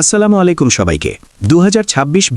আসসালামু আলাইকুম সবাইকে। দু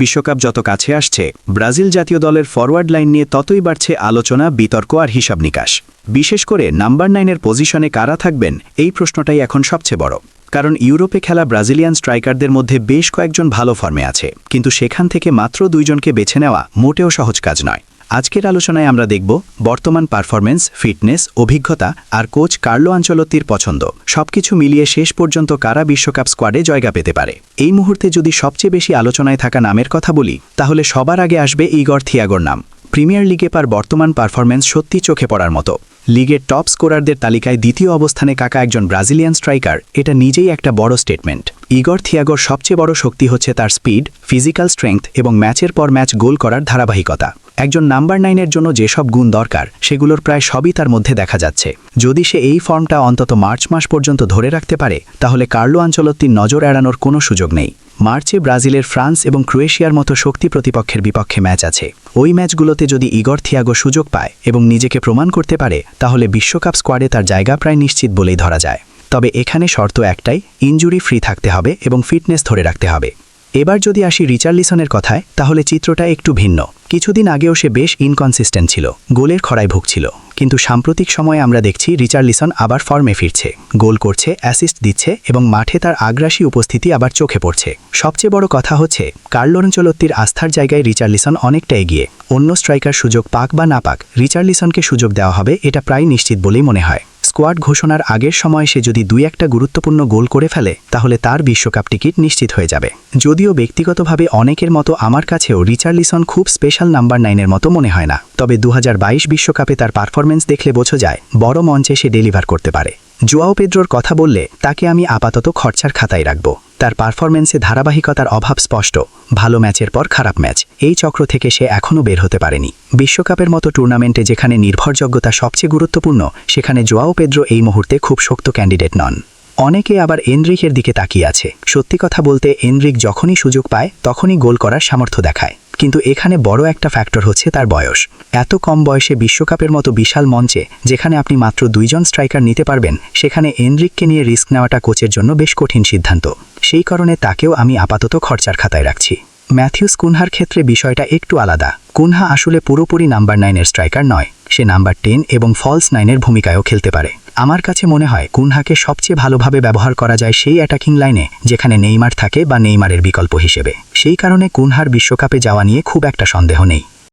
বিশ্বকাপ যত কাছে আসছে, ব্রাজিল জাতীয় দলের ফরওয়ার্ড লাইন নিয়ে ততই বাড়ছে আলোচনা, বিতর্ক আর হিসাব নিকাশ। বিশেষ করে নাম্বার নাইনের পজিশনে কারা থাকবেন, এই প্রশ্নটাই এখন সবচেয়ে বড়। কারণ ইউরোপে খেলা ব্রাজিলিয়ান স্ট্রাইকারদের মধ্যে বেশ কয়েকজন ভালো ফর্মে আছে, কিন্তু সেখান থেকে মাত্র দুইজনকে বেছে নেওয়া মোটেও সহজ কাজ নয়। আজকের আলোচনায় আমরা দেখব বর্তমান পারফরমেন্স ফিটনেস, অভিজ্ঞতা আর কোচ কার্লো আঞ্চলত্তির পছন্দ। সবকিছু মিলিয়ে শেষ পর্যন্ত কারা বিশ্বকাপ স্কোয়াডে জায়গা পেতে পারে? এই মুহূর্তে যদি সবচেয়ে বেশি আলোচনায় থাকা নামের কথা বলি, তাহলে সবার আগে আসবে ইগর থিয়াগোর নাম। প্রিমিয়ার লিগে পার বর্তমান পারফরম্যান্স সত্যি চোখে পড়ার মতো। লিগের টপ স্কোরারদের তালিকায় দ্বিতীয় অবস্থানে কাকা একজন ব্রাজিলিয়ান স্ট্রাইকার, এটা নিজেই একটা বড় স্টেটমেন্ট। ইগর থিয়াগোর সবচেয়ে বড় শক্তি হচ্ছে তার স্পিড, ফিজিক্যাল স্ট্রেংথ এবং ম্যাচের পর ম্যাচ গোল করার ধারাবাহিকতা। একজন নাম্বার নাইনের জন্য যেসব গুণ দরকার, সেগুলোর প্রায় সবই তার মধ্যে দেখা যাচ্ছে। যদি সে এই ফর্মটা অন্তত মার্চ মাস পর্যন্ত ধরে রাখতে পারে, তাহলে কার্লো আঞ্চলত্তির নজর এড়ানোর কোনো সুযোগ নেই। মার্চে ব্রাজিলের ফ্রান্স এবং ক্রোয়েশিয়ার মতো শক্তি প্রতিপক্ষের বিপক্ষে ম্যাচ আছে। ওই ম্যাচগুলোতে যদি ইগর থিয়াগো সুযোগ পায় এবং নিজেকে প্রমাণ করতে পারে, তাহলে বিশ্বকাপ স্কোয়াডে তার জায়গা প্রায় নিশ্চিত বলেই ধরা যায়। তবে এখানে শর্ত একটাই, ইনজুরি ফ্রি থাকতে হবে এবং ফিটনেস ধরে রাখতে হবে। এবার যদি আসি রিচার্লিসনের কথায়, তাহলে চিত্রটা একটু ভিন্ন। কিছুদিন আগেও সে বেশ ইনকনসিস্টেন্ট ছিল, গোলের খরায় ভুগছিল। কিন্তু সাম্প্রতিক সময়ে আমরা দেখছি রিচার্লিসন আবার ফর্মে ফিরছে। গোল করছে অ্যাসিস্ট দিচ্ছে এবং মাঠে তার আগ্রাসী উপস্থিতি আবার চোখে পড়ছে। সবচেয়ে বড় কথা হচ্ছে কার্লোরঞ্চলত্তির আস্থার জায়গায় রিচার্লিসন অনেকটা এগিয়ে। অন্য স্ট্রাইকার সুযোগ পাক বা না পাক রিচার্লিসনকে সুযোগ দেওয়া হবে, এটা প্রায় নিশ্চিত বলেই মনে হয়। স্কোয়াড ঘোষণার আগের সময় সে যদি দুই একটা গুরুত্বপূর্ণ গোল করে ফেলে, তাহলে তার বিশ্বকাপ টিকিট নিশ্চিত হয়ে যাবে। যদিও ব্যক্তিগতভাবে অনেকের মতো আমার কাছেও রিচার্লিসন খুব স্পেশাল নাম্বার নাইনের মতো মনে হয় না। তবে দু বিশ্বকাপে তার পারফরমেন্স দেখলে বোঝা যায়, বড় মঞ্চে সে ডেলিভার করতে পারে। জুয়াও পেদ্রোর কথা বললে, তাকে আমি আপাতত খরচার খাতায় রাখব। তার পারফরমেন্সে ধারাবাহিকতার অভাব স্পষ্ট। ভালো ম্যাচের পর খারাপ ম্যাচ। এই চক্র থেকে সে এখনও বের হতে পারেনি। বিশ্বকাপের মতো টুর্নামেন্টে যেখানে নির্ভরযোগ্যতা সবচেয়ে গুরুত্বপূর্ণ, সেখানে জোয়াও পেদ্রো এই মুহূর্তে খুব শক্ত ক্যান্ডিডেট নন। অনেকে আবার এনরিকের দিকে তাকিয়ে আছে। সত্যি কথা বলতে এনরিক যখনই সুযোগ পায়, তখনই গোল করার সামর্থ্য দেখায়। কিন্তু এখানে বড় একটা ফ্যাক্টর হচ্ছে তার বয়স। এত কম বয়সে বিশ্বকাপের মতো বিশাল মঞ্চে, যেখানে আপনি মাত্র দুইজন স্ট্রাইকার নিতে পারবেন, সেখানে এনরিককে নিয়ে রিস্ক নেওয়াটা কোচের জন্য বেশ কঠিন সিদ্ধান্ত। সেই কারণে তাকেও আমি আপাতত খরচার খাতায় রাখছি। ম্যাথিউস কুনহার ক্ষেত্রে বিষয়টা একটু আলাদা। কুনহা আসলে পুরোপুরি নাম্বার নাইনের স্ট্রাইকার নয়। সে নাম্বার টেন এবং ফলস নাইনের ভূমিকায়ও খেলতে পারে। আমার কাছে মনে হয় কুনহাকে সবচেয়ে ভালোভাবে ব্যবহার করা যায় সেই অ্যাটাকিং লাইনে যেখানে নেইমার থাকে বা নেইমারের বিকল্প হিসেবে। সেই কারণে কুনহার বিশ্বকাপে যাওয়া নিয়ে খুব একটা সন্দেহ নেই।